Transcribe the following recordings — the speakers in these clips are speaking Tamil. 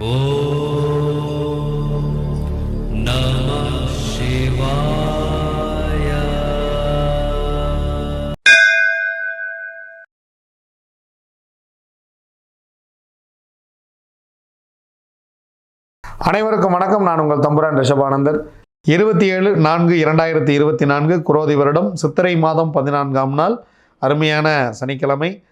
அனைவருக்கும் வணக்கம். நான் உங்கள் தம்புரான் ரிஷபானந்தர் இருபத்தி ஏழு நான்கு இரண்டாயிரத்தி இருபத்தி நான்கு குரோதி வருடம் சித்திரை மாதம் பதினான்காம் நாள் அருமையான சனிக்கிழமை.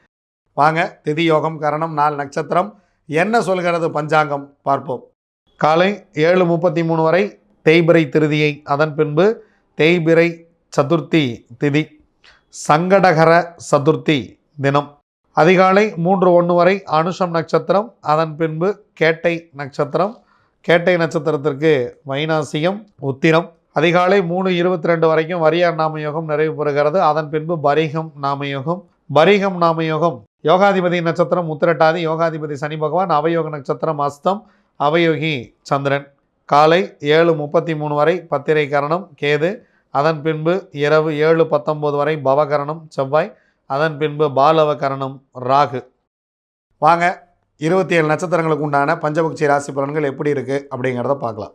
வாங்க திதி யோகம் கரணம் நாள் நட்சத்திரம். என்ன சொல்கிறது பஞ்சாங்கம்? பார்ப்போம். காலை ஏழு முப்பத்தி மூணு வரை தேய்பிரை திருதியை அதன் பின்பு தேய்பிரை சதுர்த்தி திதி சங்கடகர சதுர்த்தி தினம். அதிகாலை மூன்று ஒன்று வரை அனுஷம் நட்சத்திரம் அதன் பின்பு கேட்டை நட்சத்திரம். கேட்டை நட்சத்திரத்திற்கு வைனாசியம் உத்திரம். அதிகாலை மூணு இருபத்தி ரெண்டு வரைக்கும் வரியார் நாமயோகம் நிறைவு பெறுகிறது. அதன் பின்பு பரிகம் நாமயோகம். பரிகம் நாமயோகம் யோகாதிபதி நட்சத்திரம் உத்திரட்டாதி யோகாதிபதி சனி பகவான் அவயோக நட்சத்திரம் அஸ்தம் அவயோகி சந்திரன். காலை ஏழு முப்பத்தி மூணு வரை பத்திரை கரணம் கேது. அதன் பின்பு இரவு ஏழு பத்தொம்போது வரை பவகரணம் செவ்வாய். அதன் பின்பு பாலவ கரணம் ராகு. வாங்க இருபத்தி ஏழு நட்சத்திரங்களுக்கு உண்டான பஞ்சபக்ஷி ராசி பலன்கள் எப்படி இருக்குது அப்படிங்கிறத பார்க்கலாம்.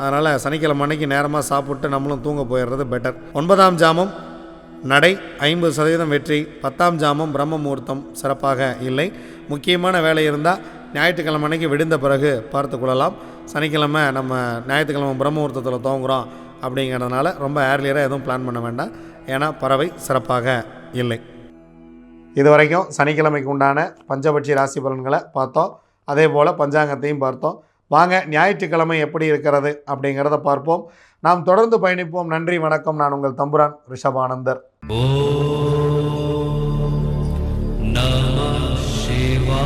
அதனால் சனிக்கிழமை அன்னைக்கு நேரமாக சாப்பிட்டு நம்மளும் தூங்க போயிடுறது பெட்டர் ஒன்பதாம் ஜாமம் நடை ஐம்பது சதவீதம் வெற்றி. பத்தாம் ஜாமம் பிரம்ம முகூர்த்தம் சிறப்பாக இல்லை. முக்கியமான வேலை இருந்தால் ஞாயிற்றுக்கிழமை அன்னைக்கு விடுந்த பிறகு பார்த்து கொள்ளலாம். சனிக்கிழமை நம்ம ஞாயிற்றுக்கிழமை பிரம்ம முகூர்த்தத்தில் தோங்குகிறோம் அப்படிங்கிறதுனால ரொம்ப ஏர்லியராக எதுவும் பிளான் பண்ண வேண்டாம். ஏன்னா பறவை சிறப்பாக இல்லை. இது வரைக்கும் சனிக்கிழமைக்கு உண்டான பஞ்சபட்சி ராசி பலன்களை பார்த்தோம். அதே போல் பஞ்சாங்கத்தையும் பார்த்தோம். வாங்க ஞாயிற்றுக்கிழமை எப்படி இருக்கிறது அப்படிங்கிறத பார்ப்போம். நாம் தொடர்ந்து பயணிப்போம். நன்றி வணக்கம். நான் உங்கள் தம்புரான் ரிஷபானந்தர். ஓ நம சிவா